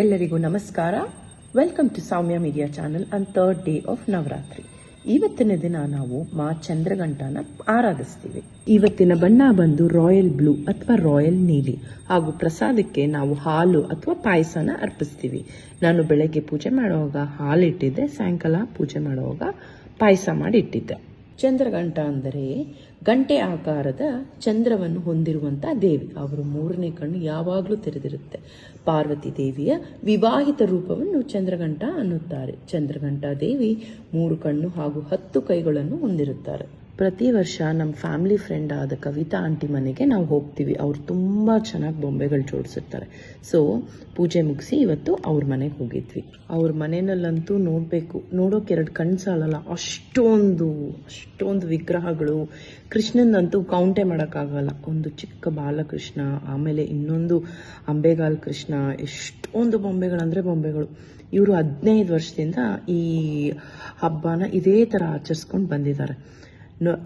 ಎಲ್ಲರಿಗೂ ನಮಸ್ಕಾರ. Welcome to Soumya media channel and third day of Navratri ಇವತ್ತಿನ ದಿನ ನಾವು ಮಾ ಚಂದ್ರಗಂಟನ ಆರಾಧಿಸ್ತೀವಿ. ಇವತ್ತಿನ ಬಣ್ಣ ಬಂದು ರಾಯಲ್ ಬ್ಲೂ ಅಥವಾ ರಾಯಲ್ ನೀಲಿ ಹಾಗೂ ಪ್ರಸಾದಕ್ಕೆ ನಾವು ಹಾಲು ಅಥವಾ ಪಾಯಸನ ಅರ್ಪಿಸ್ತೀವಿ. ನಾನು ಬೆಳಗ್ಗೆ ಪೂಜೆ ಮಾಡುವಾಗ ಹಾಲು ಇಟ್ಟಿದ್ದೆ ಸಾಯಂಕಾಲ ಪೂಜೆ ಮಾಡುವಾಗ ಪಾಯಸ ಮಾಡಿ ಇಟ್ಟಿದ್ದೆ ಚಂದ್ರಗಂಟ ಅಂದರೆ ಗಂಟೆ ಆಕಾರದ ಚಂದ್ರವನ್ನು ಹೊಂದಿರುವಂತಹ ದೇವಿ. ಅವರು ಮೂರನೇ ಕಣ್ಣು ಯಾವಾಗಲೂ ತೆರೆದಿರುತ್ತೆ. ಪಾರ್ವತಿ ದೇವಿಯ ವಿವಾಹಿತ ರೂಪವನ್ನು ಚಂದ್ರಗಂಟ ಅನ್ನುತ್ತಾರೆ. ಚಂದ್ರಗಂಟ ದೇವಿ ಮೂರು ಕಣ್ಣು ಹಾಗೂ ಹತ್ತು ಕೈಗಳನ್ನು ಹೊಂದಿರುತ್ತಾರೆ. ಪ್ರತಿ ವರ್ಷ ನಮ್ಮ ಫ್ಯಾಮಿಲಿ ಫ್ರೆಂಡ್ ಆದ ಕವಿತಾ ಆಂಟಿ ಮನೆಗೆ ನಾವು ಹೋಗ್ತೀವಿ. ಅವ್ರು ತುಂಬ ಚೆನ್ನಾಗಿ ಬೊಂಬೆಗಳು ಜೋಡಿಸಿರ್ತಾರೆ. ಸೊ ಪೂಜೆ ಮುಗಿಸಿ ಇವತ್ತು ಅವ್ರ ಮನೆಗೆ ಹೋಗಿದ್ವಿ. ಅವ್ರ ಮನೆಯಲ್ಲಂತೂ ನೋಡಬೇಕು. ನೋಡೋಕೆ ಎರಡು ಕಣ್ಣು ಸಾಲಲ್ಲ ಅಷ್ಟೊಂದು ಅಷ್ಟೊಂದು ವಿಗ್ರಹಗಳು. ಕೃಷ್ಣನಂತೂ ಕೌಂಟೇ ಮಾಡೋಕ್ಕಾಗಲ್ಲ. ಒಂದು ಚಿಕ್ಕ ಬಾಲಕೃಷ್ಣ, ಆಮೇಲೆ ಇನ್ನೊಂದು ಅಂಬೆಗಾಲ್ ಕೃಷ್ಣ, ಎಷ್ಟೊಂದು ಬೊಂಬೆಗಳಂದರೆ ಬೊಂಬೆಗಳು. ಇವರು ಹದಿನೈದು ವರ್ಷದಿಂದ ಈ ಹಬ್ಬನ ಇದೇ ಥರ ಆಚರಿಸ್ಕೊಂಡು ಬಂದಿದ್ದಾರೆ.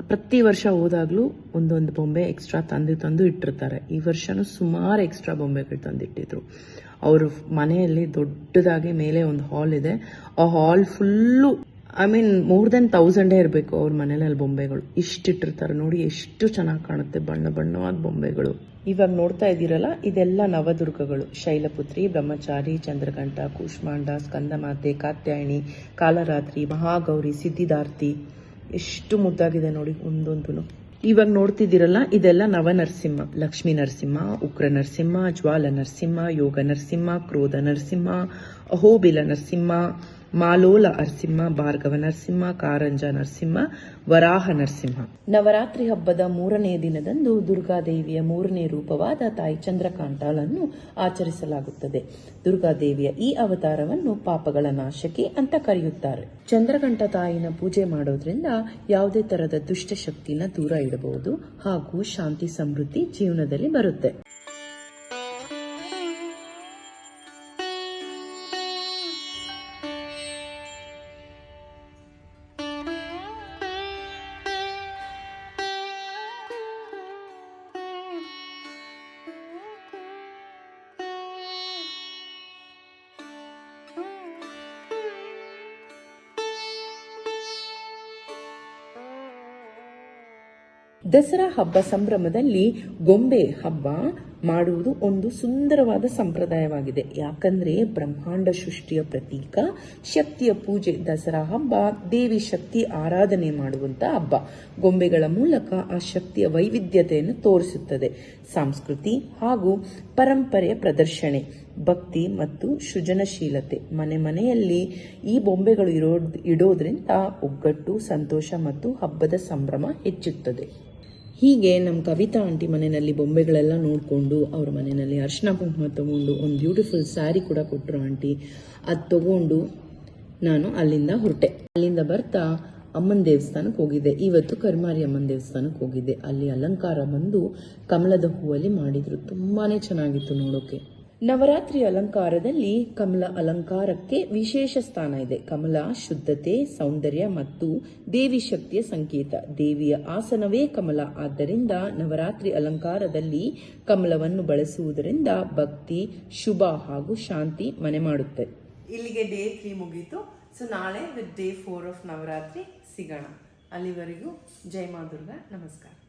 ಪ್ರತಿ ವರ್ಷ ಹೋದಾಗ್ಲೂ ಒಂದೊಂದು ಬೊಂಬೆ ಎಕ್ಸ್ಟ್ರಾ ತಂದು ತಂದು ಇಟ್ಟಿರ್ತಾರೆ. ಈ ವರ್ಷನೂ ಸುಮಾರು ಎಕ್ಸ್ಟ್ರಾ ಬೊಂಬೆಗಳು ತಂದಿಟ್ಟಿದ್ರು. ಅವರು ಮನೆಯಲ್ಲಿ ದೊಡ್ಡದಾಗಿ ಮೇಲೆ ಒಂದು ಹಾಲ್ ಇದೆ. ಆ hall full I mean more than ತೌಸಂಡೇ ಇರಬೇಕು ಅವ್ರ ಮನೇಲಿ ಅಲ್ಲಿ ಬೊಂಬೆಗಳು ಇಷ್ಟಿಟ್ಟಿರ್ತಾರೆ ನೋಡಿ ಎಷ್ಟು ಚೆನ್ನಾಗಿ ಕಾಣುತ್ತೆ ಬಣ್ಣ ಬಣ್ಣವಾದ ಬೊಂಬೆಗಳು. ಇವಾಗ ನೋಡ್ತಾ ಇದ್ದೀರಲ್ಲ, ಇದೆಲ್ಲ ನವದುರ್ಗಗಳು. ಶೈಲಪುತ್ರಿ, ಬ್ರಹ್ಮಚಾರಿ ಚಂದ್ರಕಂಠ ಕೂಷ್ಮಾಂಡ, ಸ್ಕಂದಮಾತೆ ಕಾತ್ಯಾಯಣಿ ಕಾಲರಾತ್ರಿ, ಮಹಾಗೌರಿ, ಸಿದ್ಧಿದಾರ್ತಿ. ಎಷ್ಟು ಮುದ್ದಾಗಿದೆ ನೋಡಿ ಒಂದೊಂದು ಇವಾಗ ನೋಡ್ತಿದ್ದೀರಲ್ಲ, ಇದೆಲ್ಲ ನವನರಸಿಂಹ, ಲಕ್ಷ್ಮೀ ನರಸಿಂಹ, ಉಗ್ರ ನರಸಿಂಹ ಜ್ವಾಲ ನರಸಿಂಹ ಯೋಗ ನರಸಿಂಹ, ಕ್ರೋಧ ನರಸಿಂಹ, ಅಹೋಬಿಲ ನರಸಿಂಹ ಮಾಲೋಲ ನರಸಿಂಹ, ಭಾರ್ಗವ ನರಸಿಂಹ, ಕಾರಂಜ ನರಸಿಂಹ, ವರಾಹ ನರಸಿಂಹ. ನವರಾತ್ರಿ ಹಬ್ಬದ ಮೂರನೇ ದಿನದಂದು ದುರ್ಗಾದೇವಿಯ ಮೂರನೇ ರೂಪವಾದ ತಾಯಿ ಚಂದ್ರಕಾಂತಾಳನ್ನು ಆಚರಿಸಲಾಗುತ್ತದೆ. ದುರ್ಗಾದೇವಿಯ ಈ ಅವತಾರವನ್ನು ಪಾಪಗಳ ನಾಶಕಿ ಅಂತ ಕರೆಯುತ್ತಾರೆ. ಚಂದ್ರಕಂಠ ತಾಯಿನ ಪೂಜೆ ಮಾಡೋದ್ರಿಂದ ಯಾವುದೇ ತರದ ದುಷ್ಟಶಕ್ತಿನ ದೂರ ಇಡಬಹುದು ಹಾಗೂ ಶಾಂತಿ ಸಮೃದ್ಧಿ ಜೀವನದಲ್ಲಿ ಬರುತ್ತೆ. ದಸರಾ ಹಬ್ಬ ಸಂಭ್ರಮದಲ್ಲಿ ಗೊಂಬೆ ಹಬ್ಬ ಮಾಡುವುದು ಒಂದು ಸುಂದರವಾದ ಸಂಪ್ರದಾಯವಾಗಿದೆ. ಯಾಕಂದ್ರೆ ಬ್ರಹ್ಮಾಂಡ ಸೃಷ್ಟಿಯ ಪ್ರತೀಕ, ಶಕ್ತಿಯ ಪೂಜೆ, ದಸರಾ ಹಬ್ಬ, ದೇವಿ ಶಕ್ತಿ ಆರಾಧನೆ ಮಾಡುವಂತ ಹಬ್ಬ. ಗೊಂಬೆಗಳ ಮೂಲಕ ಆ ಶಕ್ತಿಯ ವೈವಿಧ್ಯತೆಯನ್ನು ತೋರಿಸುತ್ತದೆ. ಸಂಸ್ಕೃತಿ ಹಾಗೂ ಪರಂಪರೆಯ ಪ್ರದರ್ಶನೆ ಭಕ್ತಿ ಮತ್ತು ಸೃಜನಶೀಲತೆ. ಮನೆ ಮನೆಯಲ್ಲಿ ಈ ಬೊಂಬೆಗಳು ಇರೋ ಇಡೋದ್ರಿಂದ ಒಗ್ಗಟ್ಟು, ಸಂತೋಷ ಮತ್ತು ಹಬ್ಬದ ಸಂಭ್ರಮ ಹೆಚ್ಚುತ್ತದೆ. ಹೀಗೆ ನಮ್ಮ ಕವಿತಾ ಆಂಟಿ ಮನೆಯಲ್ಲಿ ಬೊಂಬೆಗಳೆಲ್ಲ ನೋಡಿಕೊಂಡು ಅವ್ರ ಮನೆಯಲ್ಲಿ ಅರ್ಶಿನ ಕುಂಕುಮ ತೊಗೊಂಡು ಒಂದು ಬ್ಯೂಟಿಫುಲ್ ಸ್ಯಾರಿ ಕೂಡ ಕೊಟ್ಟರು ಆಂಟಿ. ಅದು ತಗೊಂಡು ನಾನು ಅಲ್ಲಿಂದ ಹೊರಟೆ. ಅಲ್ಲಿಂದ ಬರ್ತಾ ಅಮ್ಮನ ದೇವಸ್ಥಾನಕ್ಕೆ ಹೋಗಿದ್ದೆ. ಇವತ್ತು ಕರ್ಮಾರಿ ಅಮ್ಮನ ದೇವಸ್ಥಾನಕ್ಕೆ ಹೋಗಿದ್ದೆ. ಅಲ್ಲಿ ಅಲಂಕಾರ ಬಂದು ಕಮಲದ ಹೂವಲ್ಲಿ ಮಾಡಿದರು. ತುಂಬಾ ಚೆನ್ನಾಗಿತ್ತು ನೋಡೋಕೆ. ನವರಾತ್ರಿ ಅಲಂಕಾರದಲ್ಲಿ ಕಮಲ ಅಲಂಕಾರಕ್ಕೆ ವಿಶೇಷ ಸ್ಥಾನ ಇದೆ. ಕಮಲ, ಶುದ್ಧತೆ, ಸೌಂದರ್ಯ ಮತ್ತು ದೇವಿ ಶಕ್ತಿಯ ಸಂಕೇತ. ದೇವಿಯ ಆಸನವೇ ಕಮಲ. ಆದ್ದರಿಂದ ನವರಾತ್ರಿ ಅಲಂಕಾರದಲ್ಲಿ ಕಮಲವನ್ನು ಬಳಸುವುದರಿಂದ ಭಕ್ತಿ, ಶುಭ ಹಾಗೂ ಶಾಂತಿ ಮನೆ ಮಾಡುತ್ತೆ. ಇಲ್ಲಿಗೆ ಡೇ ತ್ರೀ ಮುಗೀತು. ಸೊ ನಾಳೆ with day four of Navratri ಸಿಗೋಣ. ಅಲ್ಲಿವರೆಗೂ ಜೈ ಮಾ ದುರ್ಗಾ. ನಮಸ್ಕಾರ.